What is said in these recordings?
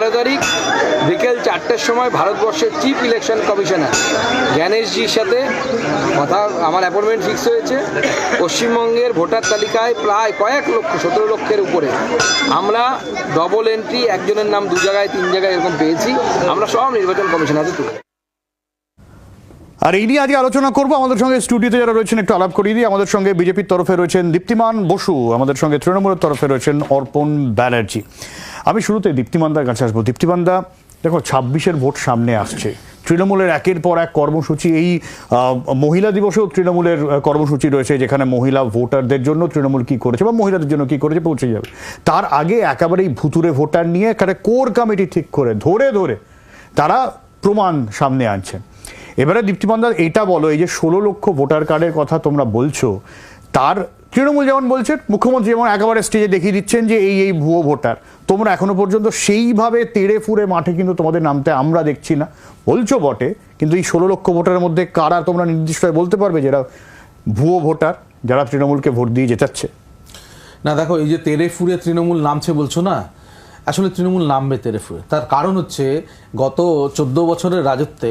এগারো তারিখ বিকেল চারটের সময় ভারতবর্ষের চিফ ইলেকশন কমিশনার জ্ঞানেশজির সাথে কথা, আমার অ্যাপয়েন্টমেন্ট ফিক্স হয়েছে। পশ্চিমবঙ্গের ভোটার তালিকায় প্রায় কয়েক লক্ষ, সতেরো লক্ষের উপরে। আমরা ডবল এন্ট্রি একজনের নাম দু জায়গায়, তিন জায়গায় এরকম পেয়েছি। আমরা সব নির্বাচন কমিশনারে তুলে। আর এই নিয়ে আজকে আলোচনা করব। আমাদের সঙ্গে স্টুডিওতে যারা রয়েছেন, একটু আলাপ করিয়ে দিই। আমাদের সঙ্গে বিজেপির তরফে রয়েছেন দীপ্তিমান বসু। আমাদের সঙ্গে তৃণমূলের তরফে রয়েছেন অর্পণ ব্যানার্জি। আমি শুরুতে দীপ্তিমান্দার কাছে আসব। দীপ্তিমান্দা দেখো, ছাব্বিশের ভোট সামনে আসছে। তৃণমূলের একের পর এক কর্মসূচি, এই মহিলা দিবসেও তৃণমূলের কর্মসূচি রয়েছে, যেখানে মহিলা ভোটারদের জন্য তৃণমূল কি করেছে বা মহিলাদের জন্য কি করেছে পৌঁছে যাবে। তার আগে একেবারেই ভুতুরে ভোটার নিয়ে একটা কোর কমিটি ঠিক করে, ধরে ধরে তারা প্রমাণ সামনে আনছেন এবারে দীপ্তিমন্দা এটা বলো, এই যে ষোলো লক্ষ ভোটার কার্ডের কথা তোমরা বলছো, তার তৃণমূল যেমন বলছে, মুখ্যমন্ত্রী যেমন একেবারে স্টেজে দেখিয়ে দিচ্ছেন যে এই এই ভুয়ো ভোটার। তোমরা এখনও পর্যন্ত সেইভাবে তেড়ে ফুরে মাঠে কিন্তু তোমাদের নামতে আমরা দেখছি না। বলছো বটে, কিন্তু এই ষোলো লক্ষ ভোটারের মধ্যে কারা তোমরা নির্দিষ্ট বলতে পারবে যারা ভুয়ো ভোটার যারা তৃণমূলকে ভোট দিয়ে জেতাচ্ছে? না, দেখো, এই যে তেরে ফুরে তৃণমূল নামছে বলছো না, আসলে তৃণমূল নামবে তেরে ফুরে তার কারণ হচ্ছে গত চোদ্দ বছরের রাজত্বে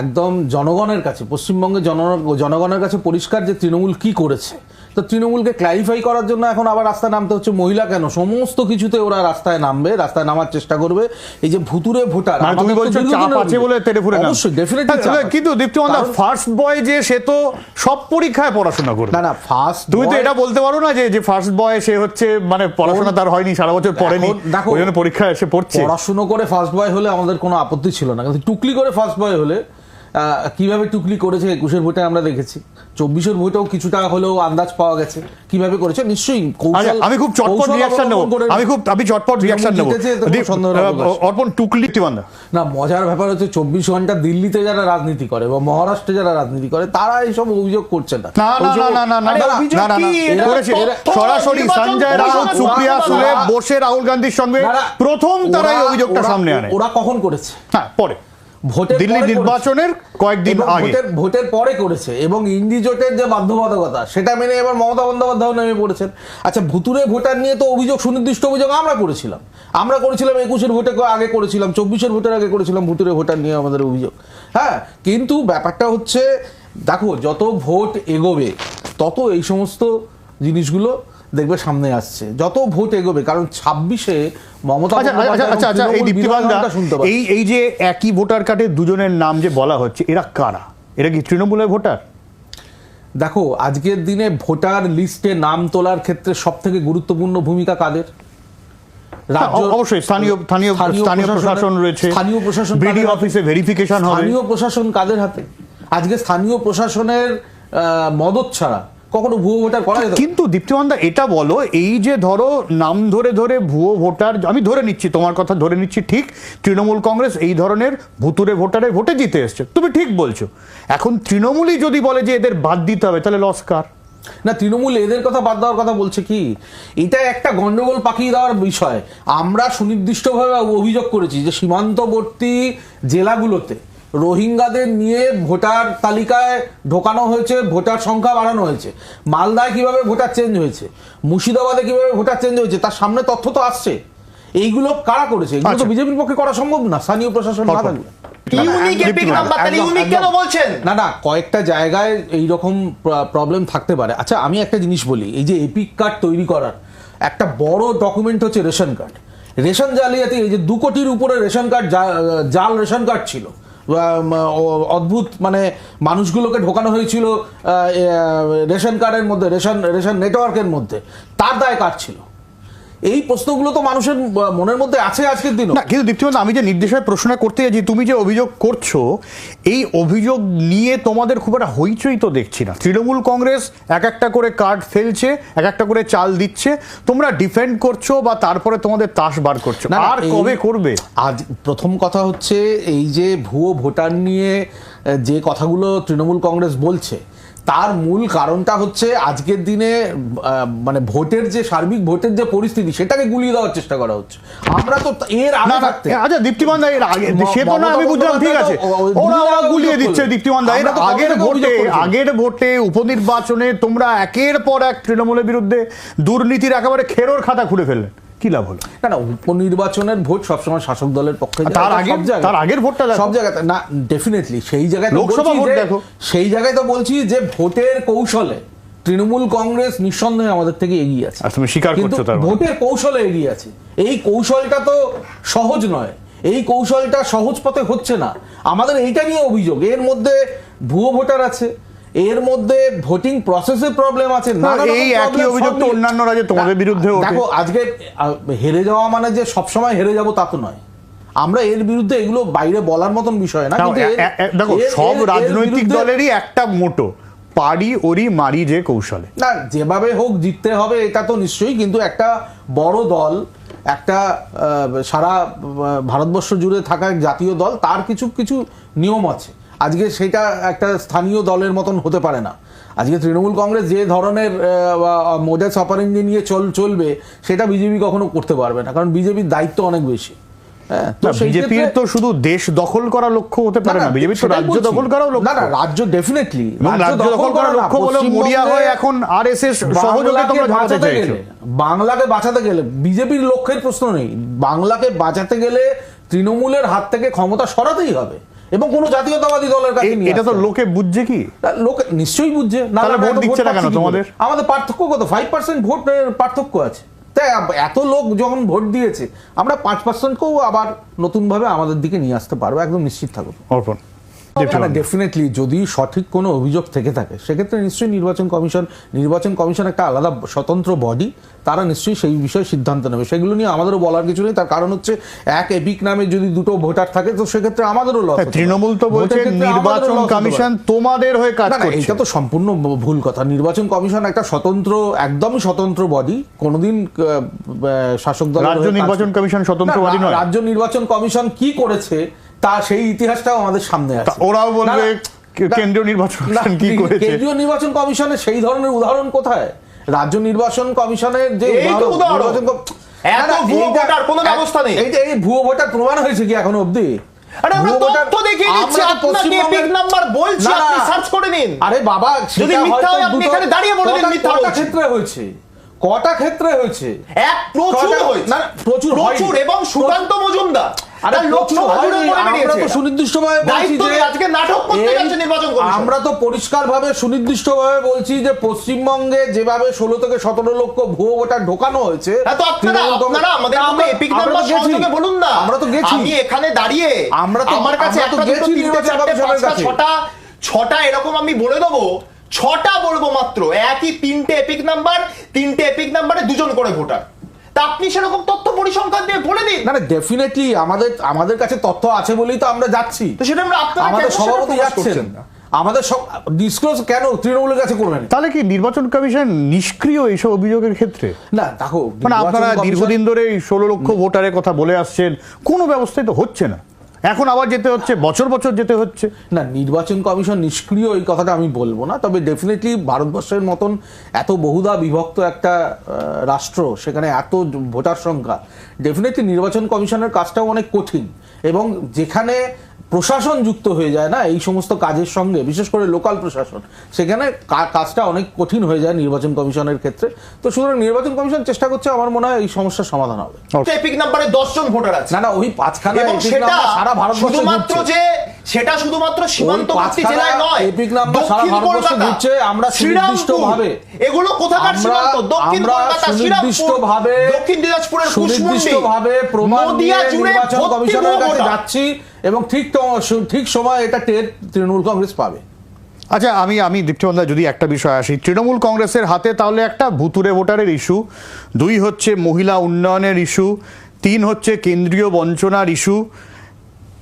একদম জনগণের কাছে, পশ্চিমবঙ্গের জন জনগণের কাছে পরিষ্কার যে তৃণমূল কি করেছে তো তৃণমূলকে ক্ল্যারিফাই করার জন্য এখন আবার রাস্তায় নামতে হচ্ছে মহিলা কেন? সমস্ত কিছুতে ওরা রাস্তায় নামবে রাস্তায় নামার চেষ্টা করবে। এই যে ভুতুরে ভোটার মানে তুমি বলছো চাপ আছে বলে তেড়ে ফুরে নাম। অবশ্যই ডেফিনেটলি হ্যাঁ, কিন্তু দীপ্তিমন্দা ফার্স্ট বয় যে সে তো সব পরীক্ষায় পড়াশোনা করবে। না না ফার্স্ট তুমি তো এটা বলতে পারো না যে যে ফার্স্ট বয় সে হচ্ছে মানে পড়াশোনা তার হয়নি সারা বছর পড়েনি। দেখো, ওই জন্য পরীক্ষায় এসে পড়ছে। পড়াশুনো করে ফার্স্ট বয় হলে আমাদের কোনো আপত্তি ছিল না। কিন্তু টুকলি করে ফার্স্ট বয় হলে কীভাবে টুকলি করেছে একুশের ভোটে আমরা দেখেছি। চব্বিশের ভোটেও কিছুটা হলেও আন্দাজ পাওয়া গেছে। কীভাবে করেছে? নিশ্চয়ই আচ্ছা, আমি খুব চটপট রিয়াকশন নেব। আমি খুব আমি চটপট রিয়াকশন নেব। অর্পণ টুকলি না মজার ব্যাপার হচ্ছে চব্বিশ ঘণ্টা দিল্লিতে যারা রাজনীতি করে বা মহারাষ্ট্রে যারা রাজনীতি করে তারা এইসব অভিযোগ করছে না। না না না না না না সরাসরি সঞ্জয় রাউত সুপ্রিয়া সুলে বসে রাহুল গান্ধীর সঙ্গে প্রথম তারা এই অভিযোগটা সামনে আনে। ওরা কখন করেছে? হ্যাঁ পরে। ভোটের দিল্লি নির্বাচনের কয়েকদিন আগে। ভোটের পরে করেছে এবং ইন্ডি জোটের যে বাধ্যবাধকতা সেটা মেনে এবার মমতা বন্দ্যোপাধ্যায় নেমে পড়েছেন। আচ্ছা ভুতুরে ভোটার নিয়ে তো অভিযোগ সুনির্দিষ্ট অভিযোগ আমরা করেছিলাম। আমরা করেছিলাম একুশের ভোটে আগে করেছিলাম চব্বিশের ভোটের আগে করেছিলাম ভুতুরে ভোটার নিয়ে আমাদের অভিযোগ। হ্যাঁ কিন্তু ব্যাপারটা হচ্ছে দেখো যত ভোট এগোবে তত এই সমস্ত জিনিসগুলো দেখবে সামনে আসছে। যত ভোট এগোবে কারণ ছাব্বিশে মমতা আচ্ছা আচ্ছা আচ্ছা এই। এই এই যে একই ভোটার কার্ডে দুজনের নাম যে বলা হচ্ছে এরা কারা? এরা কি তৃণমূলের ভোটার? দেখো আজকের দিনে ভোটার লিস্টে নাম তোলার ক্ষেত্রে সব থেকে গুরুত্বপূর্ণ ভূমিকা কাদের? হ্যাঁ, অবশ্যই স্থানীয় স্থানীয় স্থানীয় প্রশাসন রয়েছে স্থানীয় প্রশাসন বিডি? অফিসে ভেরিফিকেশন হবে। স্থানীয় প্রশাসন কাদের হাতে? আজকে স্থানীয় প্রশাসনের মদত ছাড়া কখনো ভুয়ো ভোটার করা যেত কিন্তু দীপ্তিমন্দা এটা বলো এই যে ধরো নাম ধরে ধরে ভুয়ো ভোটার আমি ধরে নিচ্ছি তোমার কথা ধরে নিচ্ছি ঠিক তৃণমূল কংগ্রেস এই ধরনের ভুতুরে ভোটারে ভোটে জিতে এসছে। তুমি ঠিক বলছো। এখন তৃণমূলই যদি বলে যে এদের বাদ দিতে হবে তাহলে লস কার? না তৃণমূল এদের কথা বাদ দেওয়ার কথা বলছে কি? এটা একটা গন্ডগোল পাকিয়ে দেওয়ার বিষয়। আমরা সুনির্দিষ্টভাবে অভিযোগ করেছি যে সীমান্তবর্তী জেলাগুলোতে রোহিঙ্গাদের নিয়ে ভোটার তালিকায় ঢোকানো হয়েছে ভোটার সংখ্যা বাড়ানো হয়েছে। মালদায় কীভাবে ভোটার চেঞ্জ হয়েছে? মুর্শিদাবাদে কীভাবে ভোটার চেঞ্জ হয়েছে? তার সামনে তথ্য তো আসছে। এইগুলো কারা করেছে? এগুলো তো আচ্ছা। বিজেপির পক্ষে করা সম্ভব না। স্থানীয় প্রশাসন না থাকলে না না কয়েকটা জায়গায় এই রকম প্রবলেম থাকতে পারে। আচ্ছা আমি একটা জিনিস বলি। এই যে এপিক কার্ড তৈরি করার একটা বড় ডকুমেন্ট হচ্ছে রেশন কার্ড রেশন জালিয়াতি এই যে দু কোটির উপরে রেশন কার্ড জাল রেশন কার্ড ছিল। অদ্ভুত মানে মানুষগুলোকে ঢোকানো হয়েছিল রেশন কার্ডের মধ্যে, রেশন রেশন নেটওয়ার্কের মধ্যে। তার দায় কার ছিল? এই প্রশ্নগুলো তো মানুষের মনের মধ্যে আছে আজকের দিন না কিন্তু দীপ্তিমন্দা আমি যে নির্দেশায় প্রশ্ন করতে যাচ্ছি তুমি যে অভিযোগ করছ এই অভিযোগ নিয়ে তোমাদের খুব একটা হইচই তো দেখছি না। তৃণমূল কংগ্রেস এক একটা করে কার্ড ফেলছে এক একটা করে চাল দিচ্ছে তোমরা ডিফেন্ড করছ বা তারপরে তোমাদের তাস বার করছ। আর কবে করবে? আজ প্রথম কথা হচ্ছে এই যে ভুয়ো ভোটার নিয়ে যে কথাগুলো তৃণমূল কংগ্রেস বলছে তার মূল কারণটা হচ্ছে আজকের দিনে মানে ভোটের যে সার্বিক ভোটের যে পরিস্থিতি সেটাকে গুলিয়ে দেওয়ার চেষ্টা করা হচ্ছে। আমরা তো এর আগে থাকতে আচ্ছা দীপ্তিমন্দা এর আগে সে তো না আমি বুঝলাম ঠিক আছে। ওরা ওরা গুলিয়ে দিচ্ছে করল। দীপ্তিমন্দা এর তো আগের ভোটে আগের ভোটে উপনির্বাচনে তোমরা একের পর এক তৃণমূলের বিরুদ্ধে দুর্নীতির একেবারে খেরোর খাতা খুলে ফেললেন কি লাভ হলো? না না উপনির্বাচনের ভোট সবসময় শাসক দলের পক্ষে তার আগে তার আগের ভোটটা সব জায়গাতে না ডেফিনেটলি সেই জায়গায় তো লোকসভা ভোট দেখো। সেই জায়গায় তো বলছি যে ভোটের কৌশলে তৃণমূল কংগ্রেস নিঃসন্দেহে আমাদের থেকে এগিয়ে আছে। তুমি স্বীকার করছ তার মানে। ভোটের কৌশলে এগিয়ে আছে। এই কৌশলটা তো সহজ নয়। এই কৌশলটা সহজ পথে হচ্ছে না। আমাদের এইটা নিয়ে অভিযোগ। এর মধ্যে ভুয়ো ভোটার আছে। এর মধ্যে ভোটিং প্রসেসে প্রবলেম আছে এই একই অভিযোগ তো অন্যান্য রাজ্যে তোমাদের বিরুদ্ধে। দেখো আজকে হেরে যাওয়া মানে যে সবসময় হেরে যাব তা তো নয়। আমরা এর বিরুদ্ধে এগুলো বাইরে বলার মতন বিষয় না দেখো সব রাজনৈতিক দলেরই একটা মোটো পারি ওরি মারি যে কৌশলে। না যেভাবে হোক জিততে হবে এটা তো নিশ্চয়ই কিন্তু একটা বড় দল একটা সারা ভারতবর্ষ জুড়ে থাকা জাতীয় দল তার কিছু কিছু নিয়ম আছে। আজকে সেটা একটা স্থানীয় দলের মতন হতে পারে না। আজকে তৃণমূল কংগ্রেস যে ধরনের মোজাস অপারেন্ডি নিয়ে চল চলবে সেটা বিজেপি কখনো করতে পারবে না কারণ বিজেপির দায়িত্ব অনেক বেশি। হ্যাঁ বিজেপির তো শুধু দেশ দখল করা লক্ষ্য হতে পারে না বিজেপির তো রাজ্য দখল করাও লক্ষ্য। না রাজ্য ডেফিনেটলি রাজ্য দখল করার লক্ষ্য বলে মরিয়া হয়ে এখন আরএসএস সহযোগে তোমরা ঢাকাতে চাইছো। বাংলাকে বাঁচাতে গেলে বিজেপির লক্ষ্যের প্রশ্ন নেই। বাংলাকে বাঁচাতে গেলে তৃণমূলের হাত থেকে ক্ষমতা সরাতেই হবে। এবং কোনো জাতীয়তাবাদী দলের কাছে নিয়ে এটা তো লোকে বুঝছে কি? লোকে নিশ্চয়ই বুঝছে। না তাহলে ভোট দিচ্ছে না কেন তোমাদের? আমাদের পার্থক্য কত? ফাইভ পার্সেন্ট ভোটের পার্থক্য আছে। তাই এত লোক যখন ভোট দিয়েছে আমরা পাঁচ পার্সেন্টকেও আবার নতুন ভাবে আমাদের দিকে নিয়ে আসতে পারব একদম নিশ্চিত থাকুন অর্পণ। ডেফিনেটলি যদি সঠিক কোনো অভিযোগ থেকে থাকে সেক্ষেত্রে নিশ্চয়ই নির্বাচন কমিশন নির্বাচন কমিশন একটা আলাদা স্বতন্ত্র বডি তারা নিশ্চয়ই সেই বিষয়ে সিদ্ধান্ত নেবে। সেগুলো নিয়ে আমাদেরও বলার কিছু নেই। তার কারণ হচ্ছে এক এপিক নামে যদি দুটো ভোটার থাকে তো সেক্ষেত্রে আমাদেরও লস হ্যাঁ, তৃণমূল তো বলছে নির্বাচন কমিশন তোমাদের হয়ে কাজ করছে। এটা তো সম্পূর্ণ ভুল কথা। নির্বাচন কমিশন একটা স্বতন্ত্র একদমই স্বতন্ত্র বডি কোনোদিন শাসক দল রাজ্য নির্বাচন কমিশন স্বতন্ত্র বডি নয়? রাজ্য নির্বাচন কমিশন কি করেছে তা সেই ইতিহাসটাও আমাদের সামনে আছে। ওরাও বলবে কেন্দ্রীয় নির্বাচন কি করেছে? কেন্দ্রীয় নির্বাচন কমিশনের সেই ধরনের উদাহরণ কোথায়? রাজ্য নির্বাচন কমিশনের যে উদাহরণ। এত ভুয়ো ভোটার, কোনো ব্যবস্থা নেই। এই যে এই ভুয়ো ভোটার প্রমাণ হয়েছে কি এখনও অবধি? আরে বাবা যদি মিথ্যা হয়, আপনি এখানে দাঁড়িয়ে বলে দিন মিথ্যা ক্ষেত্রে হয়েছে? কটা ক্ষেত্রে হয়েছে? এক প্রচুর হয়েছে। না, না, প্রচুর প্রচুর এবং সুকান্ত মজুমদার। আমরা তো। আমরা তো পরিষ্কারভাবে সুনির্দিষ্টভাবে বলছি যে পশ্চিমবঙ্গে যেভাবে ষোলো থেকে সতেরো লক্ষ ভুয়ো ভোটার ঢোকানো হয়েছে হ্যাঁ, আমরা- তো গেছি। বলুন না আমরা তো গেছি এখানে দাঁড়িয়ে আমরা তো- আমার কাছে। ছটা ছটা এরকম আমি বলে দেবো ছটা বলব মাত্র একই তিনটে এপিক নাম্বার তিনটে এপিক নাম্বারে দুজন করে ভোটার তা আপনি সেরকম তথ্য পরিসংখ্যান দিয়ে বলে দিন। না না ডেফিনেটলি আমাদের আমাদের কাছে তথ্য আছে বলেই তো আমরা যাচ্ছি। তো সেটা আমরা আপনারা আমাদের কেন সভাপতি যাচ্ছেন? না? আমাদের সব ডিসক্লোজ কেন তৃণমূলের কাছে করবেন? তাহলে কি নির্বাচন কমিশন নিষ্ক্রিয় এইসব অভিযোগের ক্ষেত্রে? না দেখো মানে আপনারা দীর্ঘদিন ধরে এই ষোলো লক্ষ ভোটারের কথা বলে আসছেন কোনো ব্যবস্থাই তো হচ্ছে না। এখন আবার যেতে হচ্ছে, বছর বছর যেতে হচ্ছে। না, নির্বাচন কমিশন নিষ্ক্রিয় এই কথাটা আমি বলব না, তবে ডেফিনেটলি ভারতবর্ষের মতন এত বহুদা বিভক্ত একটা রাষ্ট্র, সেখানে এত ভোটার সংখ্যা ডেফিনেটলি নির্বাচন কমিশনের কাজটাও অনেক কঠিন এবং যেখানে প্রশাসন যুক্ত হয়ে যায় না এই সমস্ত কাজের সঙ্গে বিশেষ করে লোকাল প্রশাসন সেখানে কাজটা অনেক কঠিন হয়ে যায় নির্বাচন কমিশনের ক্ষেত্রে। তো সুতরাং নির্বাচন কমিশন চেষ্টা করছে আমার মনে হয় এই সমস্যার সমাধান হবে। এপিক নাম্বারে দশ জন ভোটার আছে। না না ওই পাঁচখানা সারা ভারতবর্ষ যে সেটা শুধুমাত্র সীমান্তবর্তী জেলায় নয় epic number সারা দক্ষিণ কলকাতা, ঘুরছে, আমরা শ্রীরামপুর, সুনির্দিষ্টভাবে- এগুলো কোথাকার সীমান্ত? দক্ষিণ কলকাতা শ্রীরামপুর সুনির্দিষ্টভাবে- দক্ষিণ দিনাজপুরের কুশমুন্ডি সুনির্দিষ্টভাবে প্রমাণ নদিয়া নিয়ে জুড়ে নির্বাচন কমিশনের কাছে যাচ্ছি এবং ঠিক ঠিক সময় এটা টের তৃণমূল কংগ্রেস পাবে। আচ্ছা আমি আমি দীপ্তিবন্ধা যদি একটা বিষয় আসি তৃণমূল কংগ্রেসের হাতে তাহলে একটা ভুতুরে ভোটারের ইস্যু দুই হচ্ছে মহিলা উন্নয়নের ইস্যু তিন হচ্ছে কেন্দ্রীয় বঞ্চনার ইস্যু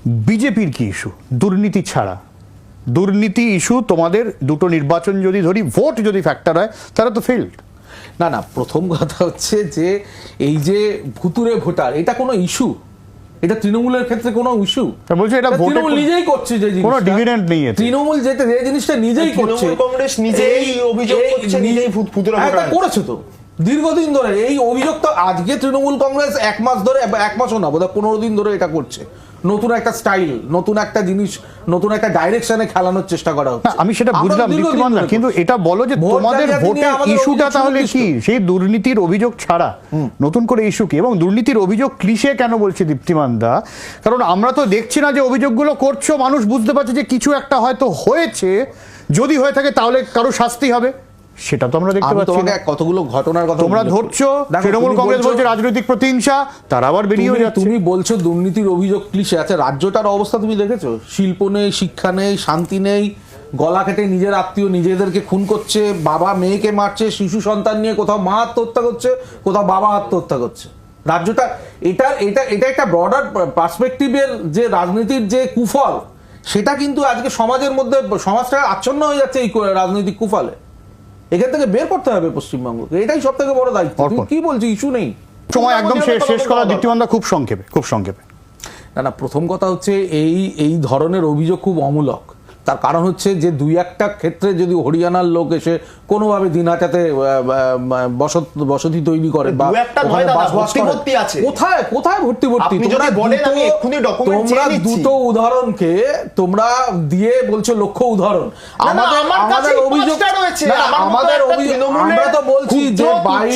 বিজেপির কি ইস্যু দুর্নীতি ছাড়া। দুর্নীতি ইস্যু তোমাদের দুটো নির্বাচন যদি ধরি ভোট যদি ফ্যাক্টর হয় তারা তো ফেল্ড না না প্রথম কথা হচ্ছে যে এই যে ভুতুরে ভোটার এটা কোনো ইস্যু এটা তৃণমূলের ক্ষেত্রে কোনো ইস্যু বলছে এটা ভোটে তৃণমূল নিজেই করছে যে কোনো dividend নেই তৃণমূল যেতে যে জিনিসটা নিজেই করছে। কংগ্রেস নিজেই অভিযোগ করছে, নিজেই ভূত- ভুতুরে হ্যাঁ, ভোটার। করেছে তো। দীর্ঘদিন ধরে এই অভিযোগ তো আজকে তৃণমূল কংগ্রেস এক মাস ধরে এক মাসও না বোধহয় পনেরো দিন ধরে এটা করছে। নতুন একটা স্টাইল নতুন একটা জিনিস নতুন একটা ডাইরেকশনে খেলানোর চেষ্টা করা হচ্ছে। আমি সেটা বুঝলাম দীর্ঘদিন দীপ্তিমান দা কিন্তু এটা বলো যে তোমাদের ভোটের ইস্যুটা তাহলে। কি? সেই দুর্নীতির অভিযোগ ছাড়া নতুন করে ইস্যু কি? এবং দুর্নীতির অভিযোগ ক্লিশে কেন বলছি দীপ্তিমান দা? কারণ আমরা তো দেখছি না যে অভিযোগগুলো করছ মানুষ বুঝতে পারছে যে কিছু একটা হয়তো হয়েছে যদি হয়ে থাকে তাহলে কারও শাস্তি হবে। সেটা তো আমরা দেখতে পাচ্ছি না। কতগুলো ঘটনার কথা তোমরা ধরছো তৃণমূল কংগ্রেস বলছে রাজনৈতিক প্রতিহিংসা তারা আবার বেরিয়ে যাচ্ছে। তুমি বলছো দুর্নীতির অভিযোগ ক্লিশে। আছে রাজ্যটার অবস্থা তুমি দেখেছ? শিল্প নেই শিক্ষা নেই শান্তি নেই গলা কেটে নিজের আত্মীয় নিজেদেরকে খুন করছে বাবা মেয়েকে মারছে শিশু সন্তান নিয়ে কোথাও মা আত্মহত্যা করছে কোথাও বাবা আত্মহত্যা করছে। রাজ্যটা এটা এটা এটা একটা ব্রডার পার্সপেক্টিভের যে রাজনীতির যে কুফল সেটা কিন্তু আজকে সমাজের মধ্যে সমাজটা আচ্ছন্ন হয়ে যাচ্ছে এই রাজনৈতিক কুফলে। এখান থেকে বের করতে হবে পশ্চিমবঙ্গকে। এটাই সব থেকে বড় দায়িত্ব। কি বলছি ইস্যু নেই? সময় একদম শেষ শেষ করা দ্বিতীয় খুব সংক্ষেপে খুব সংক্ষেপে। না না প্রথম কথা হচ্ছে এই এই ধরনের অভিযোগ খুব অমূলক। তার কারণ হচ্ছে যে দুই একটা ক্ষেত্রে যদি হরিয়ানার লোক এসে কোনোভাবে আহ, বসত বসতি তৈরি করে বা। কোথায় কোথায় ভর্তি ভর্তি তোমরা দুটো উদাহরণকে তোমরা দিয়ে বলছো লক্ষ্য উদাহরণ আমাদের একটা অভিযোগ তৃণমূলের আমরা তো বলছি যে বাইরে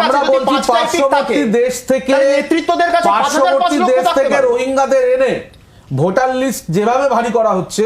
আমরা বলছি পার্শ্ববর্তী দেশ থেকে নেতৃত্বদের কাছে পার্শ্ববর্তী দেশ থেকে। রোহিঙ্গাদের এনে ভোটার লিস্ট যেভাবে ভারী করা হচ্ছে